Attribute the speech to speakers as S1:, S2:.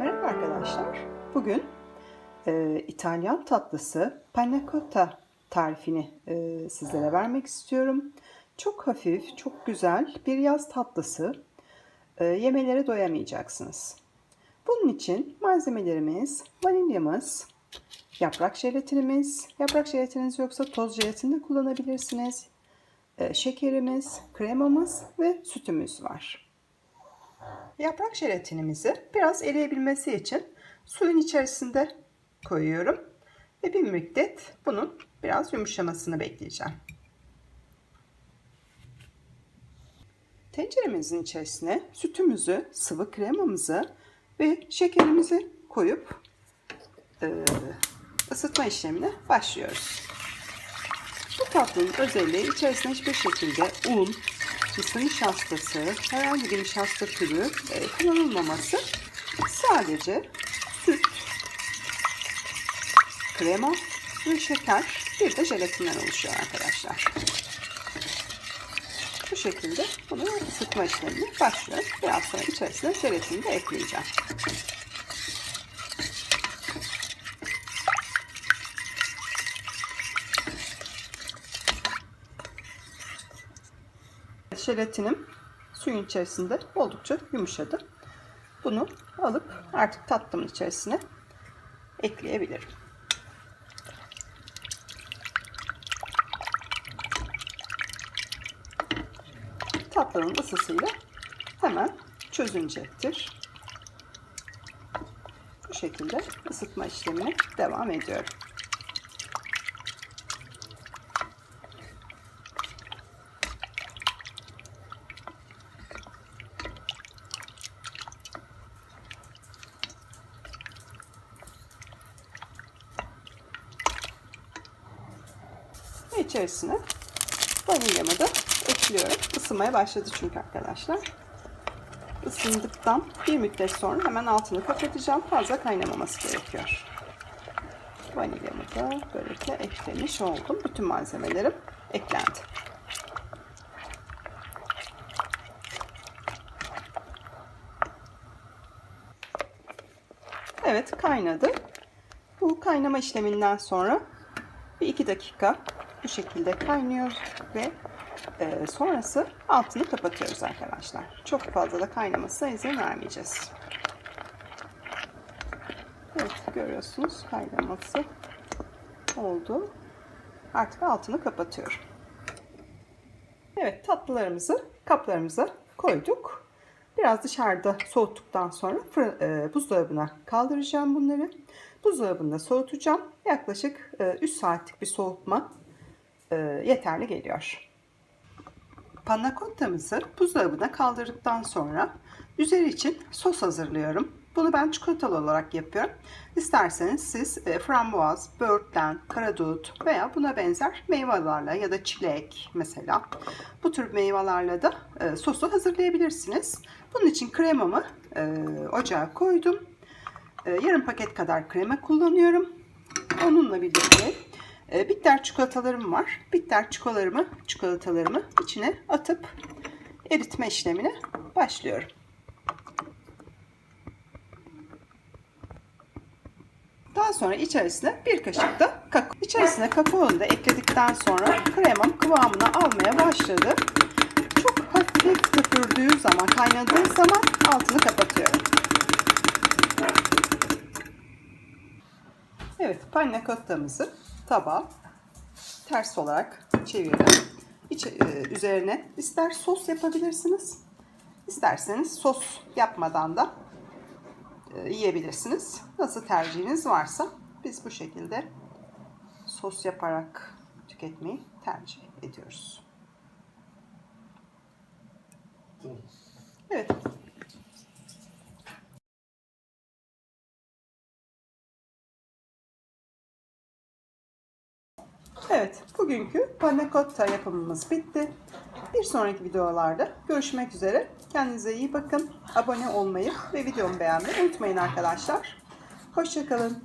S1: Merhaba arkadaşlar. Bugün e, İtalyan tatlısı panna cotta tarifini e, sizlere vermek istiyorum. Çok hafif, çok güzel bir yaz tatlısı. E, yemelere doyamayacaksınız. Bunun için malzemelerimiz vanilyamız, yaprak jelatinimiz, yaprak jelatininiz yoksa toz jelatin de kullanabilirsiniz. E, şekerimiz, kremamız ve sütümüz var. Yaprak jelatinimizi biraz eriyebilmesi için suyun içerisinde koyuyorum. Ve bir müddet bunun biraz yumuşamasını bekleyeceğim. Tenceremizin içerisine sütümüzü, sıvı kremamızı ve şekerimizi koyup e, ısıtma işlemine başlıyoruz. Bu tatlının özelliği içerisine hiçbir şekilde un, mısır nişastası, herhangi bir nişasta türü e, kullanılmaması. Sadece süt, krema ve şeker bir de jelatinden oluşuyor arkadaşlar. Bu şekilde bunu ısıtma işlemine başlıyoruz. Biraz sonra içerisine jelatini de ekleyeceğim. Jelatinim suyun içerisinde oldukça yumuşadı. Bunu alıp artık tatlımın içerisine ekleyebilirim. Tatlının ısısıyla hemen çözünecektir. Bu şekilde ısıtma işlemine devam ediyorum. Ve içerisine vanilyamı da ekliyorum. Isınmaya başladı çünkü arkadaşlar. Isındıktan bir müddet sonra hemen altını kapatacağım. Fazla kaynamaması gerekiyor. Vanilyamı da böylelikle eklemiş oldum. Bütün malzemelerim eklendi. Evet kaynadı. Bu kaynama işleminden sonra bir iki dakika bu şekilde kaynıyor ve e, sonrası altını kapatıyoruz arkadaşlar. Çok fazla da kaynamasına izin vermeyeceğiz. Evet görüyorsunuz kaynaması oldu. Artık altını kapatıyorum. Evet tatlılarımızı kaplarımıza koyduk. Biraz dışarıda soğuttuktan sonra e, buzdolabına kaldıracağım bunları. Buzdolabında soğutacağım. Yaklaşık e, 3 saatlik bir soğutma e, yeterli geliyor. Panna cottamızı buzdolabına kaldırdıktan sonra üzeri için sos hazırlıyorum. Bunu ben çikolatalı olarak yapıyorum. İsterseniz siz e, frambuaz, böğürtlen, karadut veya buna benzer meyvelerle ya da çilek mesela bu tür meyvelerle de e, sosu hazırlayabilirsiniz. Bunun için kremamı e, ocağa koydum. E, yarım paket kadar krema kullanıyorum. Onunla birlikte e, bitter çikolatalarım var. Bitter çikolatalarımı, çikolatalarımı içine atıp eritme işlemine başlıyorum. Daha sonra içerisine bir kaşık da kakao. İçerisine kakaonu da ekledikten sonra kremam kıvamını almaya başladı. Çok hafif köpürdüğü zaman, kaynadığı zaman altını kapatıyorum. Evet, panna cottamızı tabağa ters olarak çevirdim. İç, e, üzerine ister sos yapabilirsiniz, isterseniz sos yapmadan da e, yiyebilirsiniz. Nasıl tercihiniz varsa biz bu şekilde sos yaparak tüketmeyi tercih ediyoruz. Evet. Evet, bugünkü panna cotta yapımımız bitti. Bir sonraki videolarda görüşmek üzere. Kendinize iyi bakın. Abone olmayı ve videomu beğenmeyi unutmayın arkadaşlar. Hoşçakalın.